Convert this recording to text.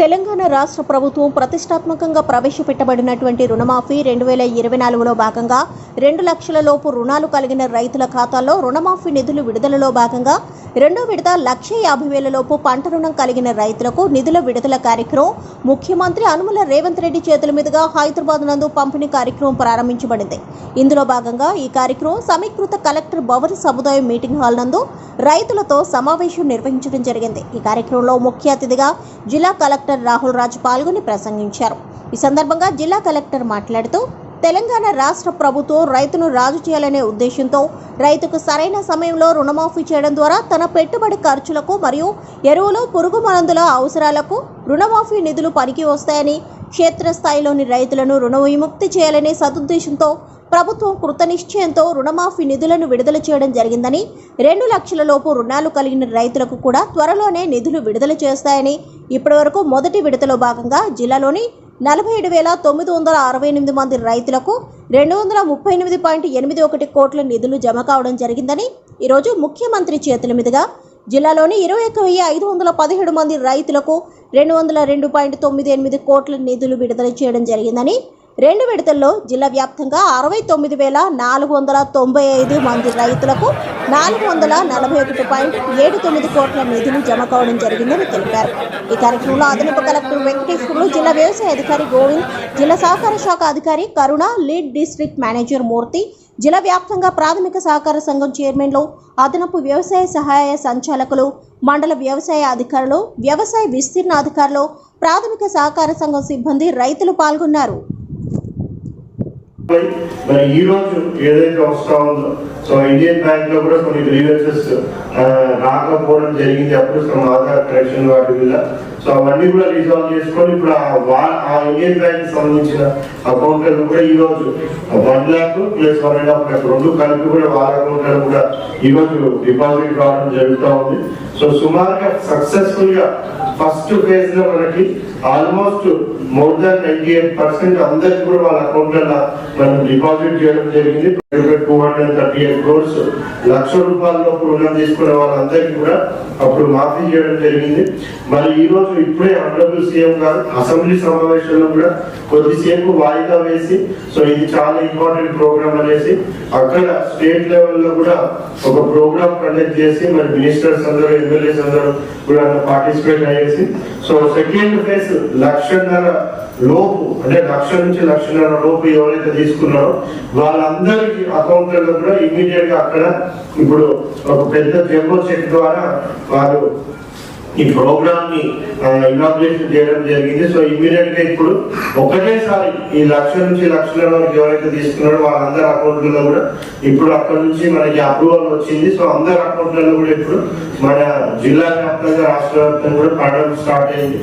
తెలంగాణ రాష్ట్ర ప్రభుత్వం ప్రతిష్టాత్మకంగా ప్రవేశపెట్టబడినటువంటి రుణమాఫీ రెండు వేల ఇరవై నాలుగులో భాగంగా రెండు లక్షల లోపు రుణాలు కలిగిన రైతుల ఖాతాల్లో రుణమాఫీ నిధులు విడుదలలో భాగంగా రెండో విడత లక్ష యాభై వేల లోపు పంట రుణం కలిగిన రైతులకు నిధుల విడుదల కార్యక్రమం. ముఖ్యమంత్రి అనుమల రేవంత్ రెడ్డి చేతుల మీదుగా హైదరాబాద్ నందు పంపిణీ కార్యక్రమం ప్రారంభించబడింది. ఇందులో భాగంగా ఈ కార్యక్రమం సమీకృత కలెక్టర్ భవన్ సముదాయం మీటింగ్ హాల్ నందు రైతులతో సమావేశం నిర్వహించడం జరిగింది. ఈ కార్యక్రమంలో ముఖ్య అతిథిగా జిల్లా కలెక్టర్ రాహుల్ రాజ్ పాల్గొని ప్రసంగించారు. ఈ సందర్భంగా జిల్లా కలెక్టర్ మాట్లాడుతూ తెలంగాణ రాష్ట్ర ప్రభుత్వం రైతును రాజు చేయాలనే ఉద్దేశంతో రైతుకు సరైన సమయంలో రుణమాఫీ చేయడం ద్వారా తన పెట్టుబడి ఖర్చులకు మరియు ఎరువులు పురుగు మందుల అవసరాలకు రుణమాఫీ నిధులు పనికి వస్తాయని క్షేత్రస్థాయిలోని రైతులను రుణ విముక్తి చేయాలనే సదుద్దేశంతో ప్రభుత్వం కృతనిశ్చయంతో రుణమాఫీ నిధులను విడుదల చేయడం జరిగిందని రెండు లక్షల లోపు రుణాలు కలిగిన రైతులకు కూడా త్వరలోనే నిధులు విడుదల చేస్తాయని ఇప్పటివరకు మొదటి విడతలో భాగంగా జిల్లాలోని నలభై ఏడు వేల తొమ్మిది వందల అరవై ఎనిమిది మంది రైతులకు రెండు వందల ముప్పై ఎనిమిది పాయింట్ ఎనిమిది ఒకటి కోట్ల నిధులు జమ కావడం జరిగిందని ఈరోజు ముఖ్యమంత్రి చేతుల మీదుగా జిల్లాలోని ఇరవై ఒక్క వెయ్యి ఐదు వందల పదిహేడు మంది రైతులకు రెండు వందల రెండు పాయింట్ తొమ్మిది ఎనిమిది కోట్ల నిధులు విడుదల చేయడం జరిగిందని రెండు విడతల్లో జిల్లా వ్యాప్తంగా అరవై తొమ్మిది వేల నాలుగు వందల తొంభై ఐదు మంది రైతులకు నాలుగు వందల నలభై ఒకటి పాయింట్ ఏడు తొమ్మిది కోట్ల నిధులు జమ కావడం జరిగిందని తెలిపారు. ఈ కార్యక్రమంలో అదనపు కలెక్టర్ వెంకటేశ్వర్లు జిల్లా వ్యవసాయ అధికారి గోవింద్ జిల్లా సహకార శాఖ అధికారి Karuna lead district manager Murthy జిల్లా వ్యాప్తంగా ప్రాథమిక సహకార సంఘం చైర్మన్లు అదనపు వ్యవసాయ సహాయ సంచాలకులు మండల వ్యవసాయ అధికారులు వ్యవసాయ విస్తీర్ణ అధికారులు ప్రాథమిక సహకార సంఘం సిబ్బంది రైతులు పాల్గొన్నారు. మరి ఈ రోజు ఏదైతే వస్తా ఉందో సో ఇండియన్ బ్యాంక్లో కూడా కొన్ని గ్రీవెన్సెస్ రాకపోవడం జరిగింది. అప్పుడు some ఆధార్ అట్రాక్షన్ వాటి వల్ల సో అవన్నీ కూడా రిజాల్వ్ చేసుకొని ఇప్పుడు ఆ ఆ ఇండియన్ బ్యాంక్ సంబంధించిన అకౌంట్లను కూడా ఈ రోజు one lakh plus one and half lakh రెండు కలిపి కూడా వాళ్ళ అకౌంట్లను కూడా ఈ రోజు డిపాజిట్ కావడం జరుగుతూ ఉంది. సో సుమారుగా సక్సెస్ఫుల్గా ఫస్ట్ ఫేజ్లో మనకి almost more than ninety eight percent అందరికి కూడా వాళ్ళ అకౌంట్లలో మనం డిపాజిట్ చేయడం జరిగింది. Two hundred thirty eight crores లక్ష రూపాయల రుణం తీసుకునే వాళ్ళందరికీ కూడా అప్పుడు మాఫీ చేయడం జరిగింది. మరి ఈ రోజు ఇప్పుడే ఆనరబుల్ సీఎం గారు అసెంబ్లీ సమావేశంలో కూడా కొద్దిసేపు వాయిదా వేసి సో ఇది చాలా ఇంపార్టెంట్ ప్రోగ్రామ్ అనేసి అక్కడ స్టేట్ లెవెల్లో కూడా ఒక ప్రోగ్రామ్ కండక్ట్ చేసి మరి మినిస్టర్స్ అందరూ ఎమ్మెల్యేస్ అందరూ కూడా పార్టిసిపేట్ అయ్యేసి సో సెకండ్ ఫేజ్ లక్షన్నర లోపు అంటే లక్ష నుంచి లక్షన్నర లోపు ఎవరైతే తీసుకున్నారో వాళ్ళందరికీ అకౌంట్లలో కూడా ఇమీడియట్గా అక్కడ ఇప్పుడు ఒక పెద్ద జంబో చెక్ ద్వారా వారు ఈ ప్రోగ్రామ్ని ఇనాగ్రేషన్ చేయడం జరిగింది. సో ఇమీడియట్గా ఇప్పుడు ఒకటేసారి ఈ లక్ష నుంచి లక్షల వరకు ఎవరైతే తీసుకున్నారో వాళ్ళందరి అకౌంట్లలో కూడా ఇప్పుడు అక్కడ నుంచి మనకి అప్రూవల్ వచ్చింది. సో అందరి అకౌంట్లలో కూడా ఇప్పుడు మన జిల్లా వ్యాప్తంగా రాష్ట్ర వ్యాప్తంగా కూడా పడడం స్టార్ట్ అయింది.